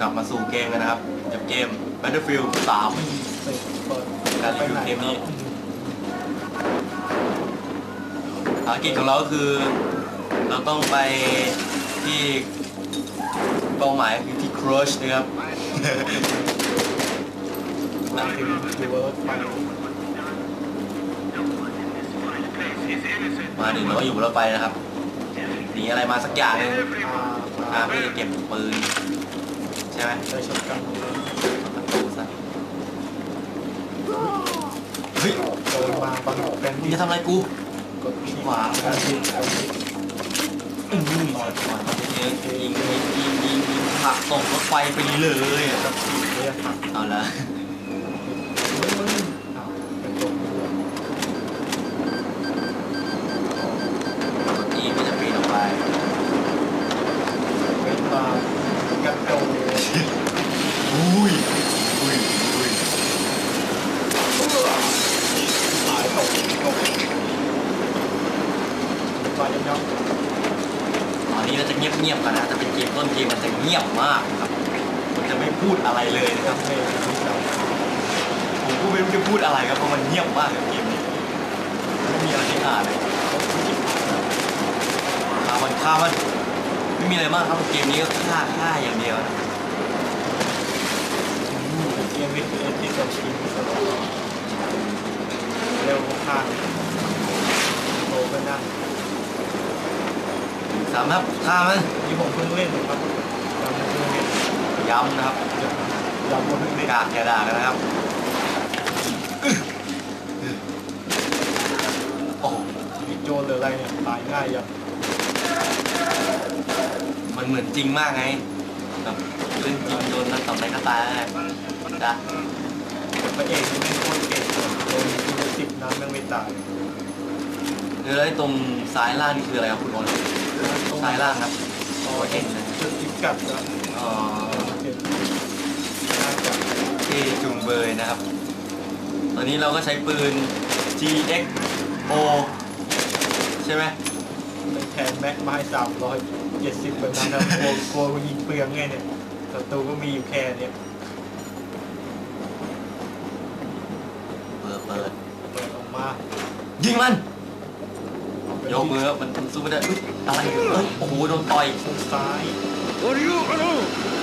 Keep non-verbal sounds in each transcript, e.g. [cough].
กลับมาสู่เกมนะครับเกม Battlefield 3การรีวิวเกมนี้ภารกิจของเราก็คือ เราต้องไปที่เป้าหมายคือที่ Crush นะครับมาถึงดูเวิร์กไปมาถึงเราอยู่บนรถไฟนะครับหนีอะไรมาสักอย่างหนึงอ่าไม่ได้เก็บปืน ช่ไหมใช้ช็อตกันเลยประตูซะเฮ้ยเดินมาบังแฟนมึงที่จะทำอะไรกูกดที่ขวาการที่เอาที่อืมต่อยก่อนยิงยิงยิงยิงยิงยิงผลักตกรถไฟไปเลยอะกับที่เรียกหักเอาละ เงียบกันนะแต่เป็นเกมต้นเกมมันจะเงียบมากครับมันจะไม่พูดอะไรเลยนะครับทำเพลงที่เราผมก็ไม่รู้จะพูดอะไรครับเพราะมันเงียบมากกับเกมนี้ไม่มีอะไรให้อ่านเลยฆ่ามันฆ่ามันไม่มีอะไรมากครับเกมนี้ก็ฆ่าฆ่าอย่างเดียวนะเกมวิดีโอที่เราชิมตลอดเร็วข้างโตก็นั่ง สามครับฆ่ามันนี่ผมเพิ่งเล่นนะครับยังไม่เพิ่งเล่นย้ำนะครับยังไม่เพิ่งเล่นกากอย่าด่ากันนะครับโอ้โหอีโจนหรืออะไรเนี่ยตายง่ายยังมันเหมือนจริงมากไงแบบเรื่องจริงโดนนั่นต่อไปก็ตายแล้วไงนะพระเอกนี่ไม่โคตรเก่งเลยโดนทีละสิบนัดแม่งไม่ตายเออแล้วไอ้ตรงซ้ายล่างนี่คืออะไรครับคุณโอ นซ้ายล่างครับต่อตัวเอเอ็งนนะจุดพิกัดนะอ๋อเห็นน่าจะเท่จุงเบยนะครับ ตอนนี้เราก็ใช้ปืน GX O ใช่ไหมเป็นแทนแม็กมาให้สามร้อยเจ็ดสิบแบบนั้นนะกลัวกลัวมันยิงเปลืองไงเนี่ยศัตรูก็มีอยู่แค่เนี่ยเปิดเปิดเปิดออกมา ยิงมัน ยกมือครับมันสู้ไม่ได้อุ๊ยอะไรเอ้ยโอ้โหโดนต่อยมุมซ้าย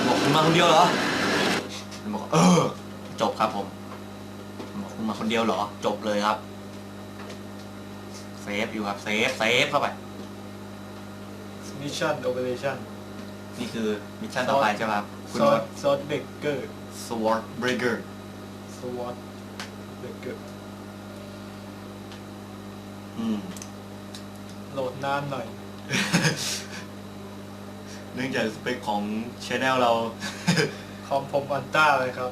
บอกคุณมาคนเดียวเหรอมันบอกเออ จบครับผมบอกคุณมาคนเดียวเหรอ จบเลยครับ เซฟอยู่ครับ เซฟเซฟเข้าไป มิชชั่นโอเปอเรชั่นนี่คือมิชชั่นต่อไปใช่ไหมครับ คุณซอโน้สตซอสเบเกอร์ Sword Breaker สวอตเบเกอร์อืม โหลดนานหน่อย เนื่องจากสเปคของชแนลเรา คอมผมอันต้าเลยครับ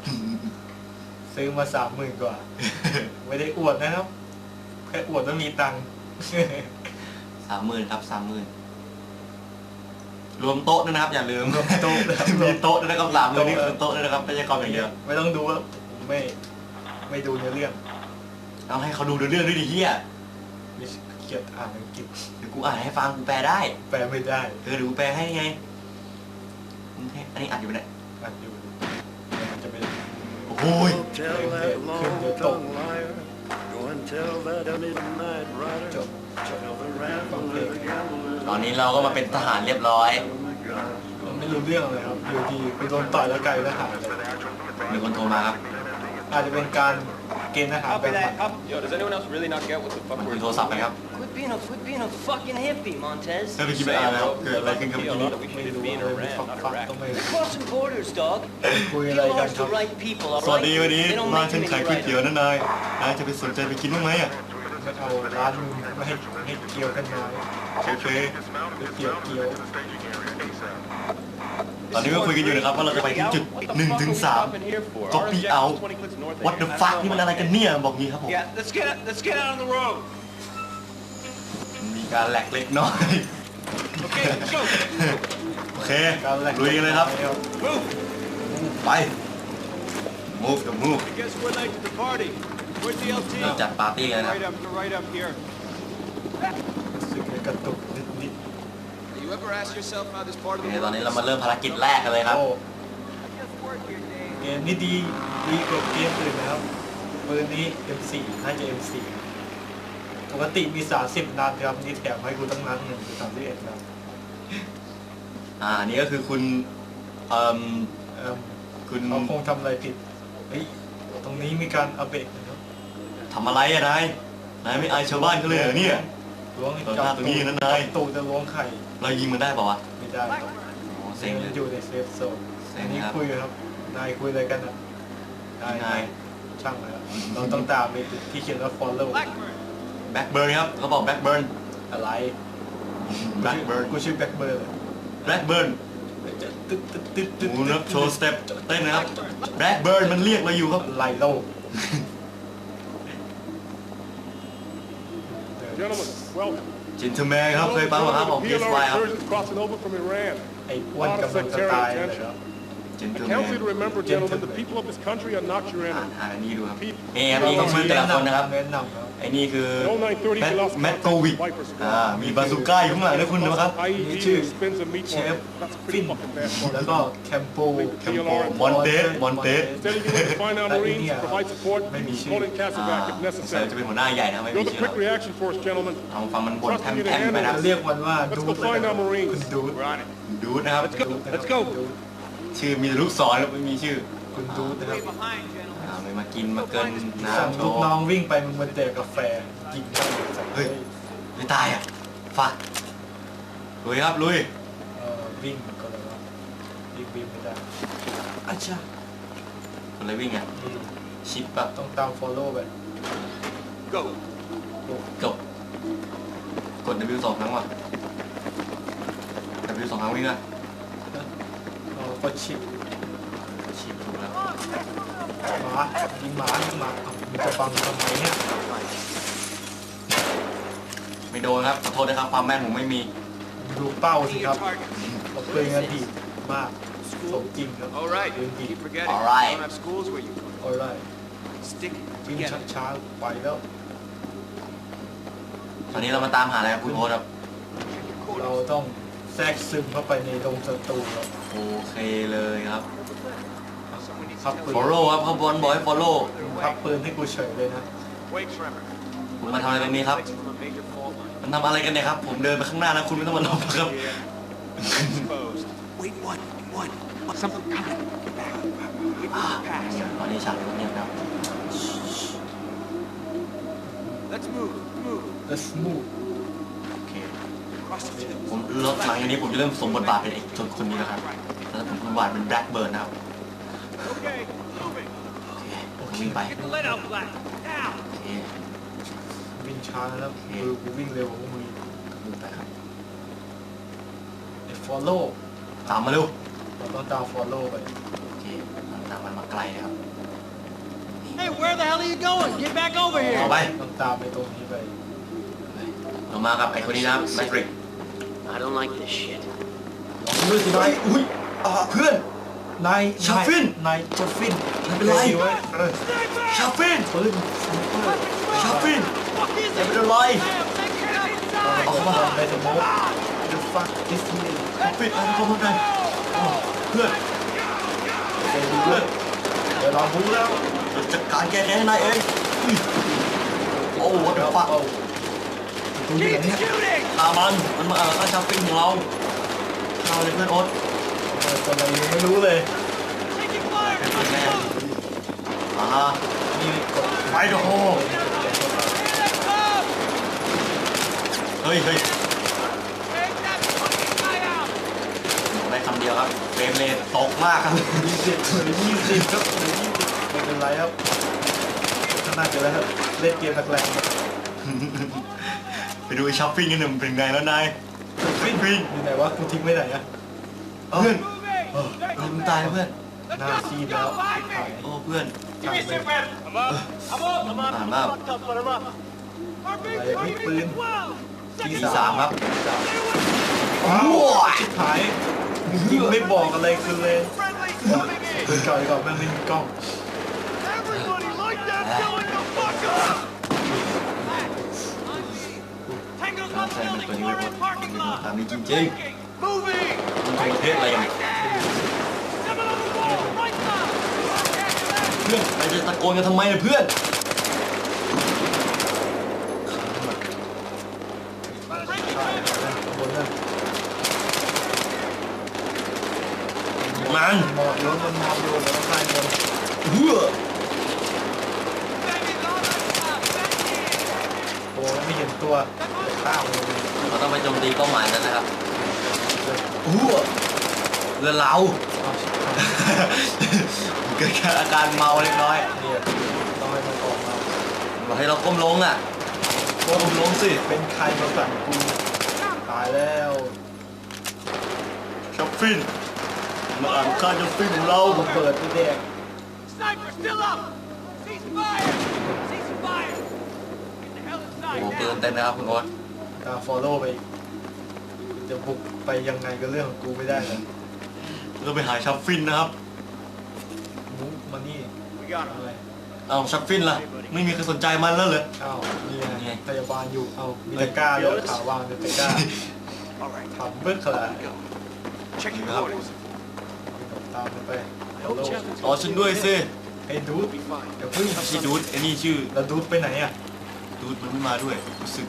ซื้อมาสามหมื่นกว่า ไม่ได้อวดนะครับ แค่อวดว่ามีตังค์ สามหมื่นครับสามหมื่นรวมโต๊ะด้วยนะครับ อย่าลืมรวมโต๊ะนะครับมีโต๊ะด้วยนะครับสามหมื่นนี่คือโต๊ะด้วยนะครับไม่ใช่คอมอย่างเดียวไม่ต้องดูว่าไม่ไม่ดูในอเรื่อง เอาให้เขาดูเรื่องด้วยดิเฮียไม่ เกลียดอ่านอังกฤษเดี๋ยวกูอ่านให้ฟังกูแปลได้ แปลไม่ได้เออเดี๋ยวกูแปลให้ไงอันนี้อัดอยู่เนี่ยอ่านอยู่มันจะเป็นโอ้โหย Tell that long-tongued liar. Go and tell that midnight rider. จบ Tell the rambler gambler. ตอนนี้เราก็มาเป็นทหารเรียบร้อย Oh my God. มันไม่รู้เรื่องเลยครับอยู่ดีไปโดนต่อยแล้วกลายเป็นทหารเลยมีคนโทรมาครับ อาจจะเป็นการ เกณฑ์ทหารแบบ Copy ใหม่ that. Copy. Yo, does anyone else really not get what the มัน fuck คุย we're โทรศัพท์ไปครับ Quit being a quit being a fucking hippie, Montez. เฮ้ยไปคิดไปอ่านแล้วเกิดอะไรขึ้นกับเมื่อกี้นี้ that we ไม่ should รู้ be in เลย Iran, ฟัง not ฟัง Iraq. ก็ไม่ [laughs] We're crossing borders, dog. คุย You อะไรกัน lost ครั the บ right people, all สวัส right? ดีวันนี้ They don't มา make ฉัน too ขาย many ก๋วยเตี๋ยว right. นะนาย นายจะไปสนใจไปกินบ้างไหมอ่ะ ไม่เอาร้านมึงไม่ให้ให้เกี่ยวกันน้อย โอเค ไปเกี่ยวเกี่ยว ตอนนี้ก็คุยกันอยู่นะครับว่าเราจะไปที่จุด What the หนึ่ง fuck ถึง are we สาม stopping here for? Our copy objective's out 20 clicks north of what here, the and I fuck don't นี่มัน know อะไรกันเนี่ย บอกงี้ครับผม Yeah, let's get let's get out on the road. มีการแหลกเล็กน้อย Okay, let's go. โอเคการแหลกลุยกันเลยครับ Move. ไป move the move I guess we're late to the party. Where's the LT? เราจัดปาร์ตี้กันนะครับ Right up, right up here. รู้สึกกระตุกนิดนิด You ever ask yourself how this part โอ of เค the ตอน world นี้ is? เรามาเริ่มภารกิจแรกกันเลยครับโอ้เกมนี่ดีดีกว่าเกมอื่นนะครับปืนนี้ M4 น่าจะ M4 ปกติมี 30 นัดครับนี่แถมให้กูตั้งนัดหนึ่งคือ31นัดอ่าอันนี่ก็คือคุณเอ่มเอิ่มคุณเขาคงทำอะไรผิดเฮ้ยตรงนี้มีการเอาเบรกนะครับทำอะไรอะนายนายไม่อายชาวบ้านเขาเลยเหรอเนี่ย ล้วงเออหน้าตรงนี้นะนายตูดจะล้วงไข่เรายิงมันได้เปล่าวะไม่ได้ครับโอ้เซ็งเลยอยู่ในเซฟโซนเซ็งอันนี้ครับคุยครับ นายคุยอะไรกันอะนายนายช่างเลยครับเราต้องตามไปที่เขียนว่า follow Blackburn. แบ็กเบิร์นครับเขาบอกแบ็กเบิร์นอะไรแบ็กเบิร์นกูชื่อแบ็คเบิร์นแบ็กเบิร์นตึ๊ดตึ๊ดตึ๊ดตึ๊ดหมูนับโชว์สเต็ปเต้นนะครับแบ็กเบิร์นมันเรียกเราอยู่ครับอะไรโลก Gentlemen, welcome. จินเทอร์แมนครับเคยฟังไหมครับของ PS5 ครับ insurgents crossing over from Iran. ไอ้อ้วนกำลังจะตายเลยครับจิน I เทอร์แม counsel น you to remember, gentlemen, the people of this country are not your อ่าน enemy. อ่านอันนี้ดูครับนี่ครับนี่ก็ชื่อแต่ละคนนะครับ แนะนำครับ ไอ้นี่คือ No 930 แมท lost แมทโกวิก Viper squad. อ่ามีบาซูก้าอยู่ข้างหลังด้วยคุณนะครับ IED too. and spins a meat Chef market. That's a Finn pretty fucking bad แล้ว part. ก็แคมโป แคมโปมอนเตสมอนเตส Instead of using the fine our Marines to provide support, Maybe she- call in อ่า Casaback if ใส่จะ necessary. เป็นหัวหน้าใหญ่นะไม่มี You're the ชื่อหรอก quick reaction force, gentlemen. เอาฟังมันบ่น Trust แพ me to มๆไปนะ handle เรียกมันว่า Let's ดู go ดเลย find ครั our บ Marines. คุณดูด We're on it. ดูดนะครับ ดูดนะครับ Let's go ดูด ชื่อมีแต่ลูกศรแล้วไม่มีชื่อคุณดูดนะครับ Stay behind, gentlemen. อ่าเลยมากินมาเกินสั่งน้ำโชลูกว์น้องวิ่งไปมึงมาเตะกาแฟกินข้าวใส่เฮ้ยไม่ตายอะฟาดลุยครับลุยเอ่อวิ่งก็เลยว่าวิ่งวิ่งไม่ได้อาชาคนเลยวิ่งอะนี่ชิปแบบต้องตาม follow ไป Go. จบกด W สองครั้งว่ะ W สองครั้งวิ่งอะเออ กดชิปชิปถูกแล้วหมายิงหมายิงหมาเอ้ามึงจะฟังทำไมเนี่ยไม่โดนครับขอโทษนะครับความแม่นผมไม่มีดูเป้าสิครับผมเคยงานดีมากสมจริงครับ All right. ปืนดี Keep forgetting. All right. Don't have schools where you come. โอ้ยไร Stick วิ่งช้าๆไปแล้วตอนนี้เรามาตามหาอะไรครับคุณโอ๊ตครับเราต้อง แทรกซึมเข้าไปในดงศัตรูครับโอเคเลยครับ Someone needs พับ to ปืน follow ครับเขาบอลบอกให้ follow พับปืนให้กูเฉยเลยนะ Wait, Trevor. คุณมาทำอะไรตรงนี้ครับ Fix from a major fault line. มันทำอะไรกันเนี่ยครับ ผมเดินไปข้างหน้านะคุณไม่ต้องมาหลบนะครับ Exposed. Wait, what? What? Something coming. Wait for the pass. ตอนนี้ฉากเงียบแล้ว Let's move. Move. Let's move โอเค Cross the field. ผมเริ่มหลังจากนี้ผมจะเริ่มสมบทบาทเป็นไอ้คนคนนี้แล้วครับแล้วผมคุณบาทเป็นแบล็คเบิร์นนะครับ Okay. Moving. โอเคผมวิ่งไป Get the lead out black. Now. โอเควิ่งช้าแล้วโอเคคือกูวิ่งเร็วกว่าพวกมึงวิ่งไปครับไอ้ follow ตามมาเร็วเราต้องตาม follow ไปโอเคตามมันมาไกลนะครับ Hey, where the hell are you going? Get back over ต่อไปต้องตามไปตรงนี้ไปเรามากับไอ้คนนี้นะครับแมทริก I don't like this shit. ลองด้วยสินายอุ้ยอ่าเพื่อนนายชาฟินนายชาฟินไม่เป็นไรดีไว้เออชาฟินปืนชาฟินไม่เป็นไรเอาเข้ามาในสมอง The fuck is me ชาฟินเอาเข้ามาได้โอ้เพื่อนเดี๋ยวดูด้วยเดี๋ยวเรารู้แล้วเราจัดการแก้แค้นให้นายเองอุ้ยโอ้ what the fuck เอา ดูดิเนี่ยฆ่ามันมันมาเออฆ่าชาฟินของเราฆ่าเลยเพื่อนโอ๊ตเออคนอะไรยังไม่รู้เลยเป็นแม่อ่านี่กดไปเถอะโอ้เฮ้ยเฮ้ยได้คำเดียวครับเฟรมเรทตกมากครับยี่สิบเหลือยี่สิบครับเหลือยี่สิบไม่เป็นไรครับขนาดเจอแล้วครับเล่นเกมแรงๆครับไป ดูไอ้ช้อปปิ้งกันหนึ่งเป็นไงแล้วนายฟินฟินอยู่ไหนวะกูทิ้งไว้ไหนอะเพื่อนเออเรามึงตายแล้วเพื่อนหน้าซีดแล้วถ่ายโอ้เพื่อนถ่ายไป I'm up. I'm up. I'm อ่านมาก Fucked up, but I'm up. อะไรไม่ปืนทีสามครับว้าวชิบหายยิงไม่บอกอะไรคือเลย Friendly coming in. ปืนเก่าดีกว่าแม่งไม่มีกล้อง Everybody like that filling the fuck up. Tango's การ on ใช้ the เป็น building. ตัวนี้ We're ไว้ in บน parking ตาม lot. นี้จริง Moving. ๆมันเป็นประเทศอะไรกัน Seven on the wall. Right side. เพื่อนไปจะตะโกนกันทำไมเนี่ยเพื่อนใช่ข้างบนนั่นมันหมอบรถมันมอบอยู่แล้วข้างบนเพื่อโอ้ไม่เห็น ตัวข้าวเลยเราต้องไปโจมตีเป้าหมายกันนะครับเพื่อเรือเราเอาชิบหายเกิดอาการเมาเล็กน้อยเนี่ยต้องให้มันออกมาบอกให้เราก้มลงอะก้มลงสิเป็นใครมาสั่งกูตายแล้วช็อปฟินมาอ่านค่าช็อปฟินของเรามาเปิดที่แดก Sniper, still up! Cease fire! Cease fire! Get the hell โอ้ inside โหปืน now! เต็มนะครับคุณโอ๊ตตามฟอลโล่ไปอีกจะบุกไปยังไงก็เรื่องของกูไม่ได้เลยเราไปหาช็อปฟินนะครับ มุกมานี่ We got อะไรเอาช็อปฟินล่ะ ไม่มีใครสนใจมันแล้วเลยอ้าวนี่นี่ไงไงพยาบาลอยู่เอามีตะกร้าเลยขาวางในตะกร้า All right, ทำเบิกขลา go. Check your Yeah. quarters. ตามมันไปฟอลโล่อ๋อฉันด้วยสิไอ้ดูด Be fine. เดี๋ยวพึ่งไม่ใช่ดูดไอ้นี่ชื่อแล้วดูดไปไหนอะ ดูดมันไม่มาด้วยรู้สึก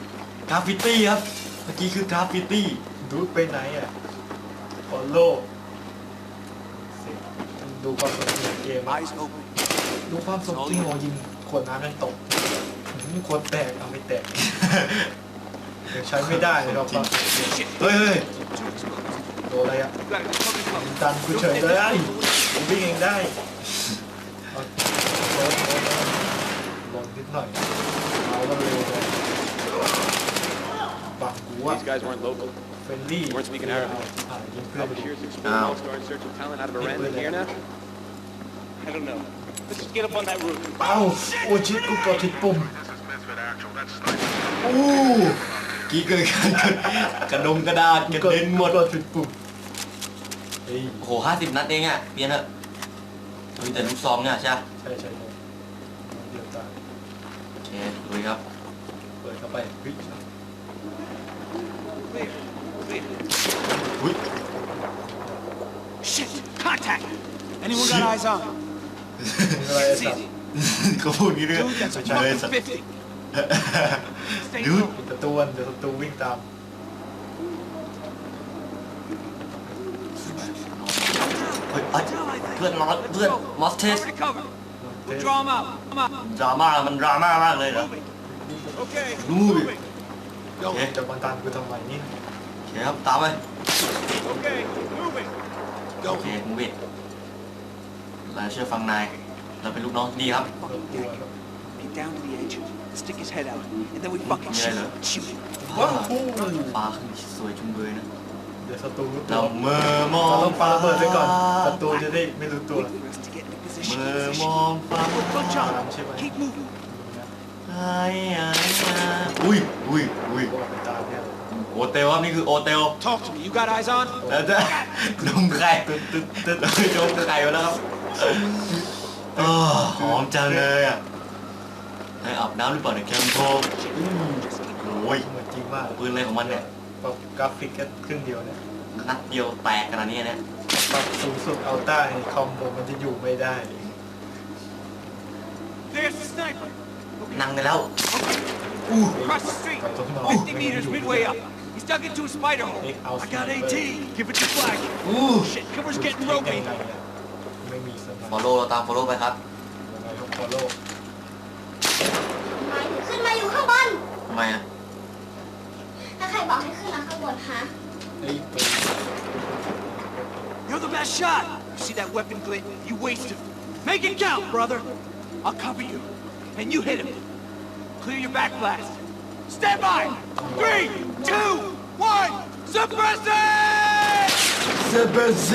กราฟฟิตี้ครับ เมื่อกี้คือกราฟฟิตี้ดูดไปไหนอะฟอลโล่ดูความสมจริงของเกมอะ Eyes open. ดูความสมจริงของยิงขวดน้ำแม่งตกนี่ขวดแตกเอาไม่แตกเดี๋ยวใช้ไม่ได้เลยครับ Shit, เฮ้ยเฮ้ย too exposed. โดนอะไรอะ You gotta cover cover. ดันกูเฉยเลยไอ้กูวิ่งเองได้เอาโดนโดนลงนิดหน่อย These guys weren't local. เฟรนลี่ Weren't speaking Arabic. อ่ายิงเพื่อนไป Couple ดู cheers exploring Ow. all-star in search of talent out of a Big random winner. here now? I don't know. Let's just get up on that roof. เอ้าโอ้ชิดกูกดผิดปุ่มอู้กี้เกิดการกระดงกระดาษกระเด็นหมดกดผิดปุ่มเฮ้ยโอ้โหห้าสิบนัดเองอะเปลี่ยนเถอะมีแต่ลูกซองเนี่ยใช่ปะใช่ใช่ใช่เดี๋ยวตาย โอเคลุยครับ เปิดเข้าไปเฮ้ย Clear. Clear. อุ้ย Shit! Contact! Anyone got eyes on? มีอะไรไอ้ It's สัตว์ easy. เขาพูดอย่างนี้ด้วย Dude, that's a ใช่สัต fucking ว์ 50. Stay Dude. low. ปิดประตูวันเดี๋ยวศัตรูวิ่งตาม เฮ้ยเอ้ยเพื่อนเราเพื่อนมอสเทส Cover to cover. We'll draw them out. Come on. ดราม่ามันดราม่ามากเลยเหรอ Moving. Okay. Moving. Moving. โอเคจะมาตามกูทำไมนี่โอเคครับตามไป Okay. Moving. โอเคมูบิดเราเชื่อฟังนายเราเป็นลูกน้องที่ดีครับรถตัวแล้ว Get down to the edge. Stick his head out. And then we fucking Yeah, shoot. no. Shoot him. ฟ้าฟ้าขึ้นสวยจุงเบยนะ เดี๋ยวศัตรูรู้ตัเราวเมื่อมอเรางต้องปาระเบิดไว้ก่อนศัตรูจะได้ไม่รู้ตัว เมื่อม position. องฟ้า Don't jump. Shit, man. Keep moving. ไอ้ไอ้อุ้ยอุ้ยอุ้ยตัวไปตามเนี่ยโอเตลครับนี่คือโอเตล Talk to me. You got eyes on? แล้วจะดมไข่ตึ๊ดตึ๊ดตึ๊ดเฮ้ยดมไข่ไปแล้วครับอ้อหอมจังเลยอะให้อาบน้ำหรือเปล่าเนี่ยแคมโทโอ้ยเหมือนจริงมากปืนอะไรของมันเนี่ยปรับกราฟิกแค่ครึ่งเดียวเนี่ยนัดเดียวแตกขนาดนี้เนี่ยปรับสูงสุดอัลต้าในคอมผมมันจะอยู่ไม่ได้ There's the sniper. นั่งได้แล้ว Across the street. กับต้นไม้50 meters midway up. He's dug into a spider hole. Big house I got sniper. AT. Give it your flag. อู้ Shit, cover's getting เช็ค ropey. ยังไงอะไม่มีสมาฟอลโล่เราตามฟอลโล่ไปครับยังไงครับฟอลโล่หมายถึงขึ้นมาอยู่ข้างบนทำไมอะถ้าใครบอกให้ขึ้นมาข้างบนฮะเฮ้ยเปิด You're the best shot. You see that weapon glint? You wasted it. Make it count, brother. I'll cover you. And you hit him. Clear your back blast. Stand by. Three, two, one. Suppress it! เซเบเซ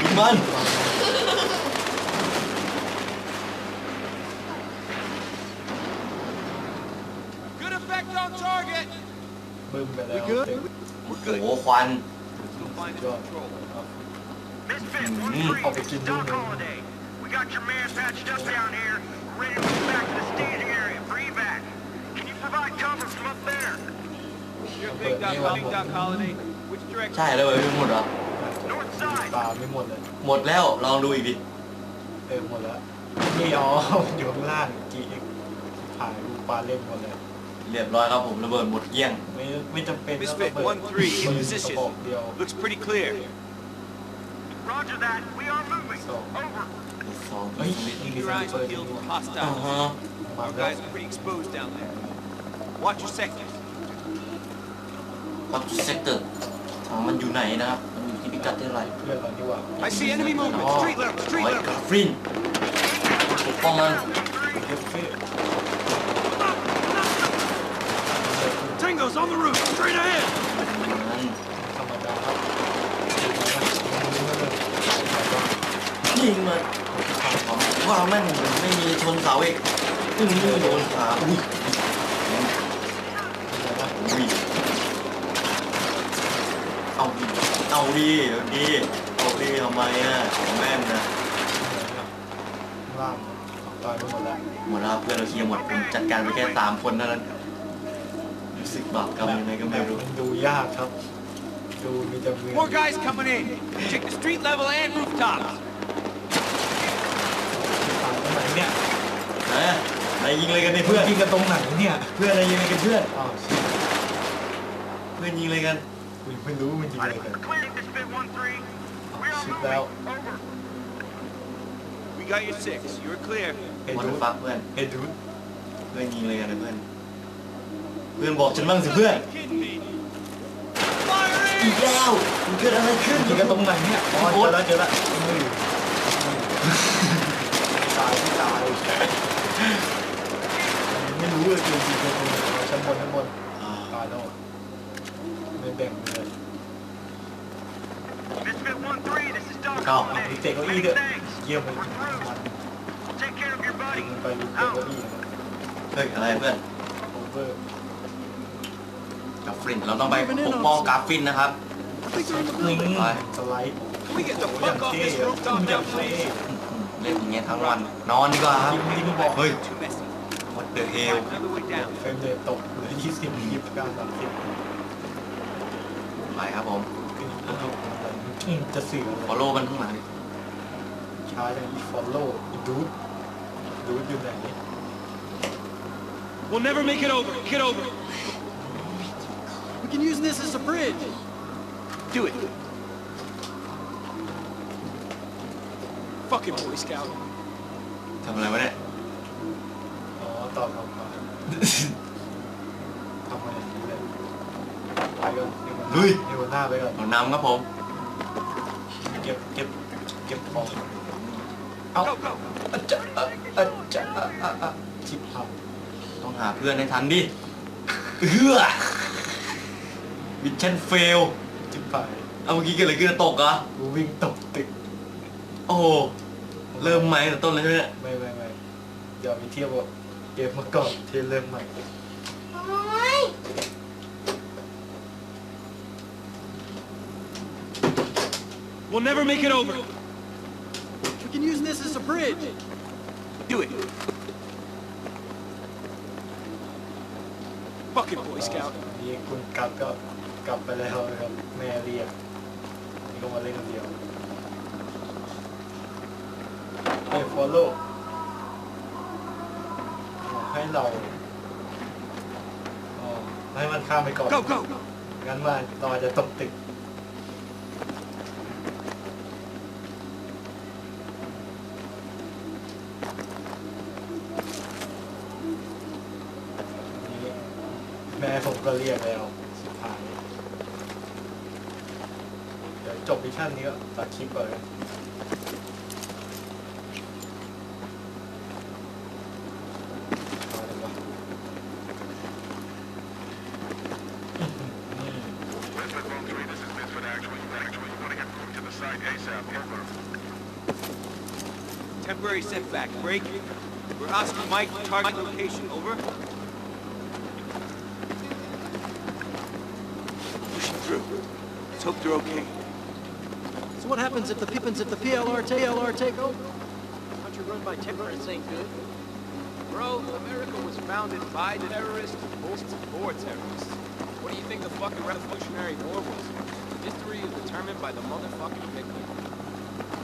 ยิงมัน Good effect on target. บึ้มไปแล้ว good? เต็ม We're โอ้โหควัน Still finding ยอด control. Misfit, one Mm. three, I'll be this is doing Doc that. Holiday. We got your man patched up down here. We're ready to move back to the staging area. Bring back. Can you provide cover from up there? You're Big Doc, Big Doc Holiday. Which direction? ใช่แล้วเว้ยพี่หมดเหรอ North side. ตาไม่หมดเลยหมดแล้วลองดูอีกดิเออหมดแล้วนี่อ๋อ อยู่ข้างล่าง GX ถ่ายรูปปลาเล่นหมดเลยเรียบร้อยครับผมระเบิดหมดเกลี้ยง ไม่ไม่จำเป็น Misfit ต้องระเบิด1-3 in ปืน position กระบอกเดียว Looks pretty clear. Roger that. We are moving. So- Over. your ส eyes เปิด peeled for อ่า hostiles. ฮะ มา Our แล้ว guys are pretty exposed down there. Watch your sectors. ครับเซกเตอร์ของมันอยู่ไหนนะครับมันอยู่ที่พิกัดที่เท่าไหร่ เพื่อนเราดีกว่า I see enemy movement. Oh. Street level. โอ้ Street ย level. กราฟรินปกป้องมัน เอฟเฟ่ Tango's on the roof. Straight ahead. นั้น ธรรมดาครับ ยิงมัน ว่าแม่งไม่มีชนเสาอีกอื้อโดนขาอุ้ยอุ้ยเอาดิเอาดิเอาดิเอาดิทำไมอะแม่นนะล่างตายไปหมดแล้วหมดแล้วเพื่อนเราเคลียร์หมดผมจัดการไปแค่สามคนเท่านั้นรู้สึกบาปกรรมยังไงก็ไม่รู้มันดูยากครับดูมีแต่เมือง More guys coming in. Check the street level and rooftops. ตายตรงไหนเนี่ยนะนายยิงอะไรกันเนี่ยเพื่อนยิงกันตรงไหนเนี่ยเพื่อนนายยิงอะไรกันเพื่อนอ้าวชิบเพื่อนยิงอะไรกันกูไม่รู้มันยิงอะไรกัน Clearing Misfit 1-3. We are Shoot moving. out. Over. We got your six. You're clear. เฮ้ยวันดูฟักเพื่อนเฮ้ยดูเพื่อนยิงอะไรกันนะเพื่อน เพื่อนบอกฉันบ้างสิเพื่อน Kidding me? อีกแล้วมันเกิดอะไรขึ้นยิงกันตรงไหนเนี่ยอ๋อเจอแล้วเจอแล้วมือตาย ไม่รู้เลยจริงๆกันตรงไหนชั้นบนชั้นบนอ่าตายแล้วไม่แบ่งเลย Misfit 1-3. This is Doc ก็เอา Holiday. เตะเก้าอี้ Many ด้วย thanks. เยี่ยมไป We're through. Take care of your ไปดูเตะเก้าอี้เฮ้ยอะไรเพื่อนโอเวอร์กาฟินเราต้องไปปกป้องกาฟินนะครับลิงไปสไลด์อย่างเท่อย่างเท่ เล่นอย่างเงี้ยทั้งวัน นอนดีกว่าครับยิงลิงบอกเฮ้ย Too messy. what the hell Find another way down. เฟรมเรทตกเหลือยี่สิบยี่สิบเก้าสามสิบไปครับผมอืมจะสื่ออะไรฟอลโล่มันข้างหลังดิช้าอย่างอีฟอลโล่อีดูดดูดอยู่ไหน We'll never make it over. Get over. We can use this as a bridge. Do it. Fucking Boy Scout. ทำอะไรวะเนี่ย อ๋อตอบคำถามทำอะไรอย่างนี้เลยไปก่อนลุยในวันหน้าไปก่อนเรานำครับผม เก็บเก็บเก็บของเอา Go, go. อะจะอะอะจะอะอะอะชิบหายต้องหาเพื่อนให้ทันดิเอื้อวิชั่นเฟลชิบหายเอาเมื่อกี้เกิดอะไรขึ้นตกเหรอกูวิ่งตกตึก โอ้โห เริ่มใหม่ตั้งแต่ต้นเลยใช่ไหมเนี่ยไม่ไม่ไม่เดี๋ยวมีเทียบว่าเกมมาก่อนเทเริ่มใหม่โอ๊ย We'll never make it over. We can use this as a bridge. Do it. Fucking Boy Scout. นี่คุณกลับก็กลับไปแล้วนะครับแม่เรียกนี่ก็มาเล่นคนเดียว เฮ้ย follow บอกให้เราอ๋อให้มันข้ามไปก่อน Go, go. งั้นมันเราอาจจะตกตึกนี่แม่ผมก็เรียกแล้วสุดท้าย เดี๋ยวจบมิชชั่นนี้ก็ตัดคลิปก่อ moving to the site ASAP. Over. Temporary setback. Break. We're Oscar Mike. Target location. Over. Pushing through. Let's hope they're okay. So what happens if the happens if the PLR take PLR take over? Country run by terrorists ain't good. Bro, America was founded by the terrorists, bullshit for terrorists. What do you think the fucking Revolutionary War was? History is determined by the motherfucking victim.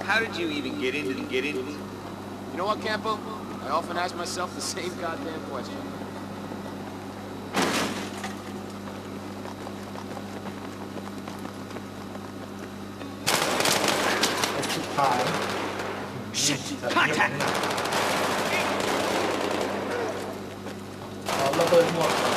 How did you even get into the get into? You know what, Campo? I often ask myself the same goddamn question. Hi. Shit! Contact! I love those.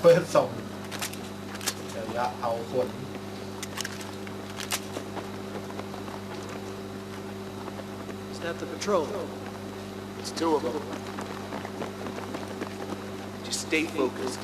เปอร์ส่งระยะเอาคน Is that the patrol? It's two of them. Just stay focused.